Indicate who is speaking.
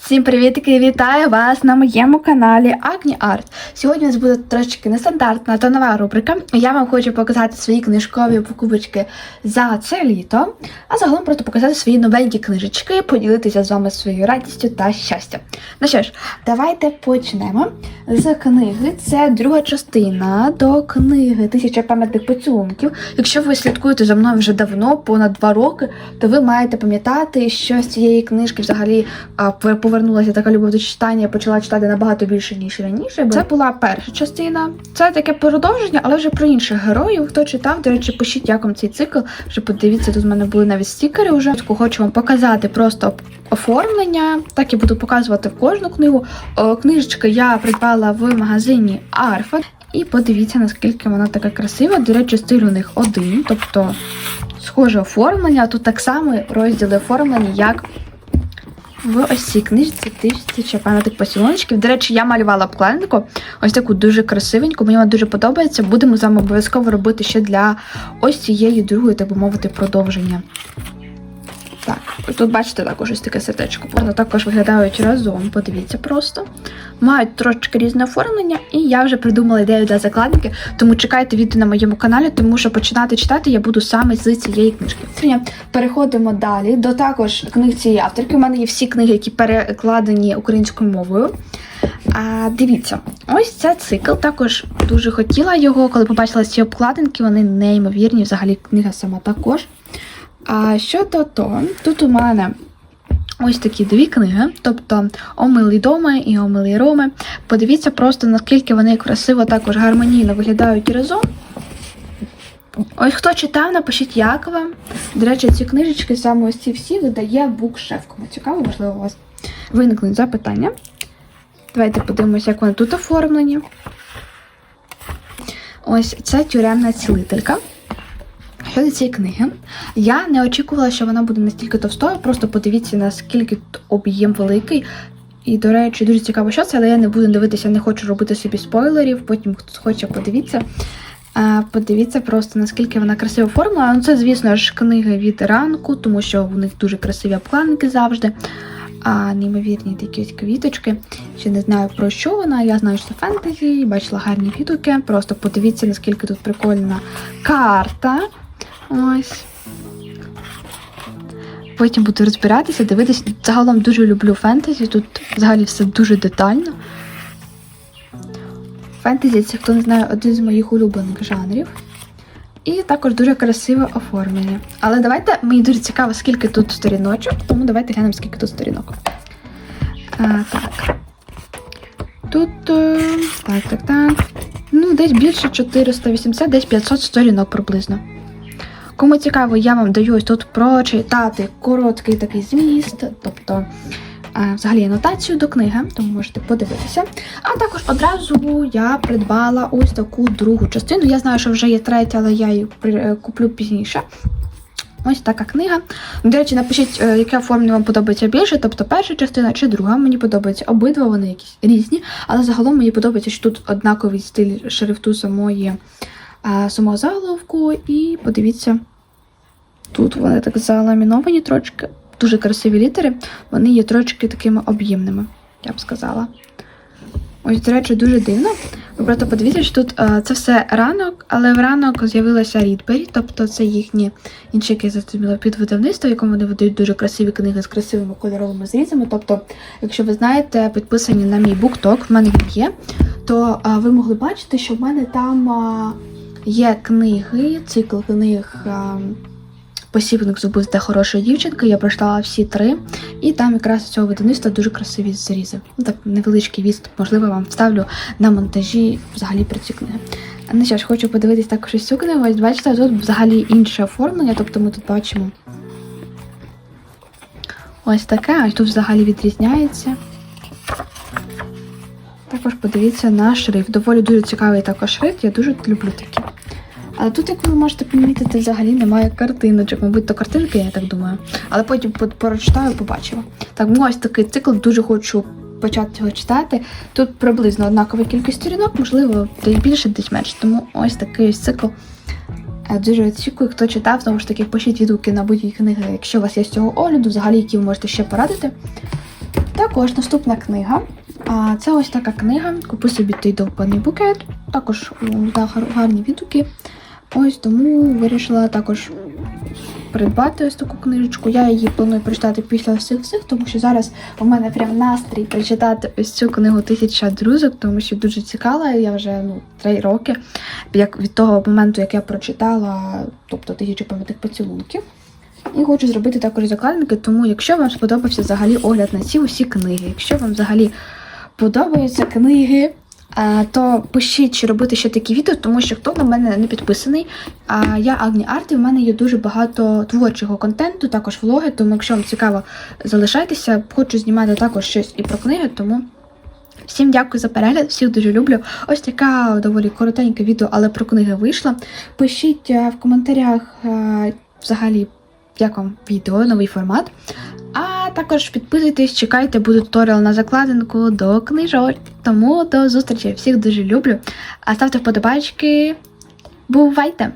Speaker 1: Всім привітки! Вітаю вас на моєму каналі Agni Art. Сьогодні у нас буде трошки нестандартна та нова рубрика. Я вам хочу показати свої книжкові покупочки за це літо, а загалом просто показати свої новенькі книжечки, поділитися з вами своєю радістю та щастям. Ну що ж, давайте почнемо з книги. Це друга частина до книги Тисяча пам'ятних поцілунків. Якщо ви слідкуєте за мною вже давно, понад два роки, то ви маєте пам'ятати, що з цієї книжки взагалі повернулася така любов до читання, я почала читати набагато більше, ніж раніше. Це була перша частина. Це таке продовження, але вже про інших героїв. Хто читав, до речі, пишіть, як вам цей цикл. Вже подивіться, тут в мене були навіть стікери. Вже хочу вам показати просто оформлення. Так і буду показувати в кожну книгу. О, книжечка я придбала в магазині Арфа. І подивіться, наскільки вона така красива. До речі, стиль у них один, тобто схоже оформлення. Тут так само розділи оформлені, як в ось цій книжці тисяча пам'яток поцілуночків. До речі, я малювала обкладинку, ось таку дуже красивеньку. Мені вона дуже подобається. Будемо з вами обов'язково робити ще для ось цієї другої, так би мовити, продовження. Так, тут бачите також ось таке сердечко. Вони також виглядають разом, подивіться просто. Мають трошки різне оформлення, і я вже придумала ідею для закладинки, тому чекайте відео на моєму каналі, тому що починати читати я буду саме з цієї книжки. Переходимо далі до також книг цієї авторки. У мене є всі книги, які перекладені українською мовою. А, дивіться, ось це цикл. Також дуже хотіла його, коли побачила ці обкладинки, вони неймовірні. Взагалі книга сама також. А щодо того, тут у мене ось такі дві книги, тобто Омилі доми і Омилі Роми. Подивіться просто, наскільки вони красиво також гармонійно виглядають разом. Ось хто читав, напишіть, як вам. До речі, ці книжечки, саме ось ці всі, видає букшеф. Кому цікаво, можливо, у вас виникнуть запитання. Давайте подивимося, як вони тут оформлені. Ось це тюремна цілителька. Щодо цієї книги, я не очікувала, що вона буде настільки товстою. Просто подивіться, наскільки об'єм великий. І, до речі, дуже цікаво, що це, але я не буду дивитися, не хочу робити собі спойлерів. Потім хтось хоче подивіться. Подивіться просто, наскільки вона красиво оформлена. Ну, це, звісно ж, книги від ранку, тому що в них дуже красиві обкладинки завжди. А неймовірні такі квіточки. Ще не знаю про що вона. Я знаю, що це фентезі, бачила гарні відгуки. Просто подивіться, наскільки тут прикольна карта. Ось. Потім буду розбиратися, дивитися. Загалом дуже люблю фентезі. Тут взагалі все дуже детально. Фентезі це, хто не знає, один з моїх улюблених жанрів. І також дуже красиве оформлення. Але давайте, мені дуже цікаво, скільки тут сторіночок, тому давайте глянемо, скільки тут сторінок. А, так. Тут. е, Так, так, так. Ну, десь більше 480, десь 500 сторінок приблизно. Кому цікаво, я вам даю ось тут прочитати короткий такий зміст, тобто е, взагалі анотацію до книги, тому можете подивитися. А також одразу я придбала ось таку другу частину. Я знаю, що вже є третя, але я її е, куплю пізніше. Ось така книга. До речі, напишіть, е, яке оформлення вам подобається більше, тобто перша частина чи друга. Мені подобається обидва, вони якісь різні, але загалом мені подобається, що тут однаковий стиль шрифту самої, е, самого заголовку. І подивіться, тут вони так заламіновані трошки, дуже красиві літери. Вони є трошки такими об'ємними, я б сказала. Ось, до речі, дуже дивно. Ви просто подивіться, що тут е, це все ранок, але в ранок з'явилася Рідбері, тобто це їхні інші яке зрозуміло під видавництво, в якому вони видають дуже красиві книги з красивими кольоровими зрізами. Тобто, якщо ви знаєте, підписані на мій букток, в мене він є, то е, ви могли бачити, що в мене там є книги, цикл книг. Посібник зубив та хорошої дівчинки, я прочитала всі три, і там якраз з цього видавництва дуже красиві зрізи. Ну так невеличкий відступ, можливо, вам вставлю на монтажі взагалі про ці книги. Ну що ж, хочу подивитись також цю книгу. Ось бачите, тут взагалі інше оформлення, тобто ми тут бачимо ось таке, ось тут взагалі відрізняється. Також подивіться на шрифт. Доволі дуже цікавий також шрифт, я дуже люблю такі. Але тут, як ви можете помітити, взагалі немає картиночок. Мабуть, то картинки, я так думаю. Але потім по- прочитаю, побачила. Так, ну ось такий цикл, дуже хочу почати його читати. Тут приблизно однакова кількість сторінок, можливо, десь більше, десь менше. Тому ось такий ось цикл. Е, Дуже очікую, хто читав, знову ж таки, пишіть відгуки на будь-які книги, якщо у вас є з цього огляду, взагалі, які ви можете ще порадити. Також наступна книга. А це ось така книга. Купи собі той довбаний букет. Також да, гарні відгуки. Ось тому вирішила також придбати ось таку книжечку. Я її планую прочитати після всіх всіх, тому що зараз у мене прям настрій прочитати ось цю книгу Тисяча друзок, тому що дуже цікава. Я вже ну три роки, як від того моменту, як я прочитала, тобто тисячу пам'ятних поцілунків. І хочу зробити також закладники, тому якщо вам сподобався взагалі огляд на ці усі книги, якщо вам взагалі подобаються книги, то пишіть, чи робити ще такі відео, тому що хто на мене не підписаний. Я Агні Арт, і в мене є дуже багато творчого контенту, також влоги. Тому, якщо вам цікаво, залишайтеся. Хочу знімати також щось і про книги, тому. Всім дякую за перегляд, всіх дуже люблю. Ось така доволі коротеньке відео, але про книги вийшла. Пишіть е, в коментарях е, взагалі, як вам відео, новий формат. А також підписуйтесь, чекайте, буде туторіал на закладинку до книжок. Тому до зустрічі. Всіх дуже люблю. А ставте вподобайки. Бувайте!